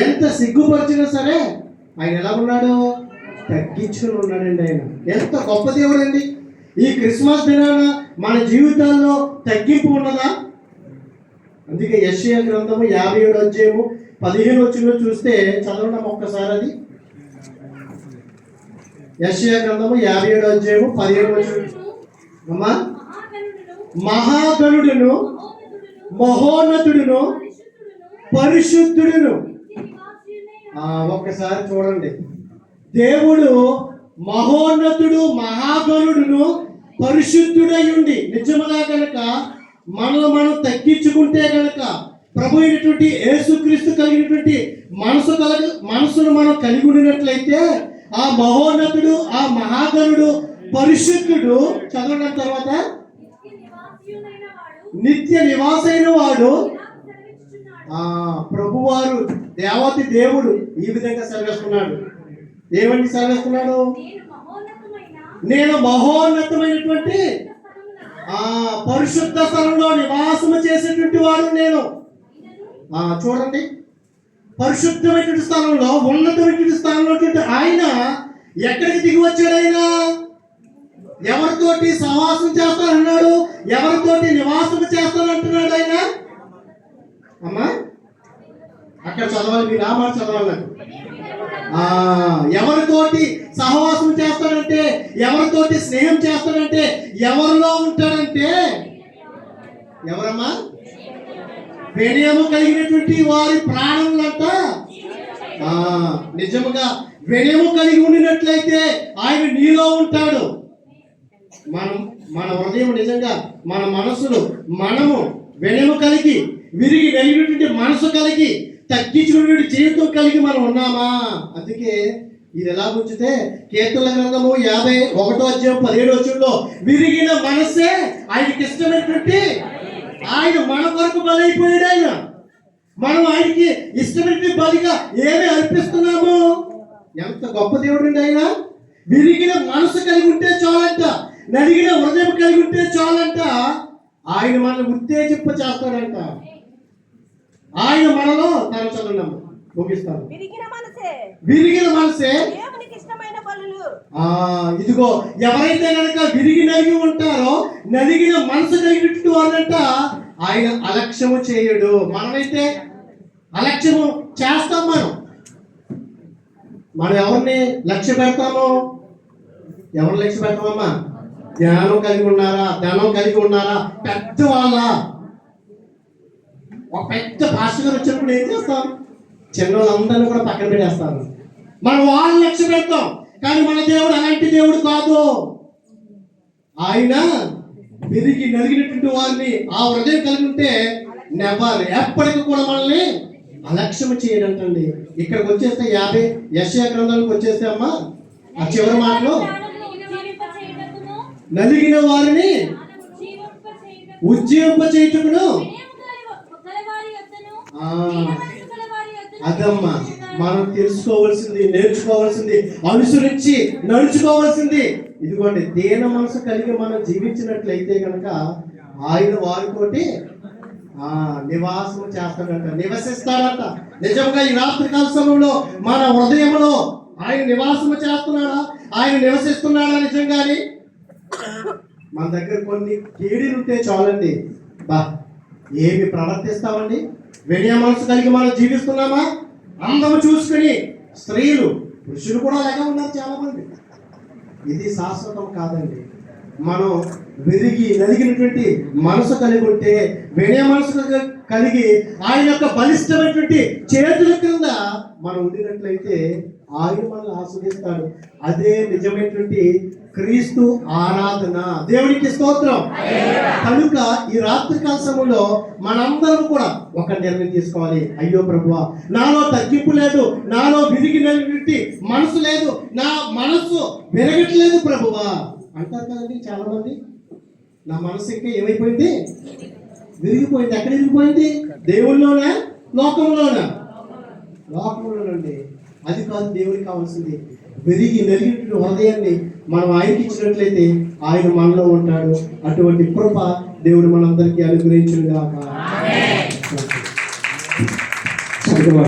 ఎంత సిగ్గుపరిచినా సరే ఆయన ఎలా ఉన్నాడు? తగ్గించుకుని ఉన్నాడండి ఆయన. ఎంత గొప్ప దేవుడు అండి ఈ క్రిస్మస్ దినాన మన జీవితాల్లో తగ్గింపు ఉన్నదా? అందుకే యశ్య గ్రంథము యాభై ఏడు వచ్చేము పదిహేను వచ్చిన చూస్తే చదవడం ఒక్కసారి అది. యశ్య గ్రంథము యాభై ఏడు వచ్చేము పదిహేను వచ్చిన అమ్మా. మహాగణుడును మహోన్నతుడును మహోన్నతుడును పరిశుద్ధుడును పరిశుద్ధుడును నిత్య నివాసియుడైన ఆ, ఒక్కసారి చూడండి. దేవుడు మహోన్నతుడు మహాగణుడును పరిశుద్ధుడై ఉండి నిజముగా కనుక మనల్ని మనం తగ్గించుకుంటే కనుక ప్రభు అయినటువంటి యేసుక్రీస్తు కలిగినటువంటి మనసు కలగ మనసును మనం కలిగి ఉండినట్లయితే ఆ మహోన్నతుడు ఆ మహాగణుడు పరిశుద్ధుడు చదవడం తర్వాత. నిత్య నివాసైన వాడు. ఆ ప్రభువారు దేవతి దేవుడు ఈ విధంగా సెలవిస్తున్నాడు. ఏమని సెలవిస్తున్నాడు? నేను మహోన్నతమైనటువంటి ఆ పరిశుద్ధ స్థలంలో నివాసము చేసేటువంటి వాడు నేను. ఆ చూడండి. పరిశుద్ధమైనటువంటి స్థలంలో ఉన్నతమైనటువంటి స్థానంలో ఆయన ఎక్కడికి దిగి వచ్చాడు ఆయన? ఎవరితోటి సహవాసం చేస్తానన్నాడు? ఎవరితోటి నివాసం చేస్తానంటున్నాడు ఆయన అమ్మా అక్కడ చదవాలి మీరు ఆ మాట చదవాలి నాకు. ఎవరితోటి సహవాసం చేస్తాడంటే ఎవరితోటి స్నేహం చేస్తాడంటే ఎవరిలో ఉంటాడంటే ఎవరమ్మా? వినయము కలిగినటువంటి వారి ప్రాణములంట. నిజముగా వినయము కలిగి ఉండినట్లయితే ఆయన నీలో ఉంటాడు. మనం మన హృదయం నిజంగా మన మనసులు మనము వినయము కలిగి విరిగి వెలిగినటువంటి మనసు కలిగి తగ్గించుకునే చేతితో కలిగి మనం ఉన్నామా? అందుకే ఇది ఎలా ఉంచితే కీర్తన గ్రంథము యాభై ఒకటో అధ్యాయం పదిహేడు వచ్చంలో విరిగిన మనస్సే ఆయనకి ఇష్టమైనటువంటి ఆయన మన కొరకు బలైపోయాడు ఆయన. మనం ఆయనకి ఇష్టమైన బలిగా ఏమి అర్పిస్తున్నాము? ఎంత గొప్ప దేవుడు అండి ఆయన. విరిగిన మనసు కలిగి ఉంటే చాలంట నలిగిన హృదయం కలిగి ఉంటే చాలంట ఆయన మనల్ని ఉత్తేజింప చేస్తాడంట ఆయన మనలో తన చదవడం ముగిస్తాను విరిగిన మనసే. విరిగిన మనసే? దేవునికి ఇష్టమైన బలులు ఆ ఇదిగో ఎవరైతే కనుక విరిగి నలిగి ఉంటారో నలిగిన మనసు కలిగినట్టు వాళ్ళంట ఆయన అలక్ష్యము చేయడు. మనమైతే అలక్ష్యము చేస్తాం మనం. మనం ఎవరిని లక్ష్య పెడతాము? ఎవరు లక్ష్య పెడతామమ్మా? జ్ఞానం కలిగి ఉన్నారా? ధనం కలిగి ఉన్నారా? పెద్ద వాళ్ళ ఒక పెద్ద భాష గారు వచ్చినప్పుడు ఏం చేస్తాం చిన్న వాళ్ళందరినీ కూడా పక్కన పెట్టేస్తారు. మనం వాళ్ళు లక్ష్య పెడతాం. కానీ మన దేవుడు అలాంటి దేవుడు కాదు. ఆయన విరిగి నలిగినటువంటి వారిని ఆ హృదయం కలిగి ఉంటే నెవర్. ఎప్పటికీ కూడా మనల్ని అలక్ష్యం చేయడంటండి. ఇక్కడికి వచ్చేస్తే యాభై యశయ గ్రంథానికి వచ్చేస్తే అమ్మా ఆ చివరి మాటలో నలిగిన వారిని ఉజ్జీవింప చేయుటకును వినయము గల- గలవారి యొద్దను, ఆ, దీన మనసు గలవారి యొద్దను అదమ్మా మనం తెలుసుకోవాల్సింది నేర్చుకోవాల్సింది అనుసరించి నడుచుకోవాల్సింది. ఇదిగోండి దేన మనసు కలిగి మనం జీవించినట్లయితే కనుక ఆయన వారితోటి ఆ నివాసం చేస్తాడంట నివసిస్తాడంట. నిజంగా ఈ రాత్రి కాల సమయంలో మన హృదయంలో ఆయన నివాసం చేస్తున్నాడా? ఆయన నివసిస్తున్నాడా నిజంగాని? మన దగ్గర కొన్ని కీడీలు ఉంటే చాలండి. బా ఏమి ప్రవర్తిస్తామండి? వినయ మనసు కలిగి మనం జీవిస్తున్నామా? అందము చూసుకుని స్త్రీలు పురుషులు కూడా అలాగే ఉన్నారు చాలా మంది ఇది శాశ్వతం కాదండి. మనం విరిగి నలిగినటువంటి మనసు కలిగి ఉంటే వినయ మనసు కలిగి ఆయన యొక్క బలిష్టమైనటువంటి చేతుల కింద మనం ఉండినట్లయితే ఆయన మనల్ని ఆస్వాదిస్తాడు అదే నిజమైనటువంటి క్రీస్తు ఆరాధన. దేవునికి స్తోత్రం. కనుక ఈ రాత్రి కాల సమయంలో మనందరం కూడా ఒక నిర్ణయం తీసుకోవాలి. అయ్యో ప్రభువ నాలో తగ్గింపు లేదు నాలో విరిగినటువంటి మనసు లేదు నా మనసు విరగట్లేదు ప్రభువా. అంటారు కదండి చాలా మంది నా మనసు ఇంకా ఏమైపోయింది? విరిగిపోయింది. ఎక్కడ విరిగిపోయింది? దేవుల్లోనే లోకంలోనే? లోకంలోనండి. అది కాదు దేవుడికి కావాల్సింది. విరిగి నెరిగినటువంటి హృదయాన్ని మనం ఆయనకి ఇచ్చినట్లయితే ఆయన మనలో ఉంటాడు. అటువంటి కృప దేవుడు మనందరికీ అనుగ్రహించుగాక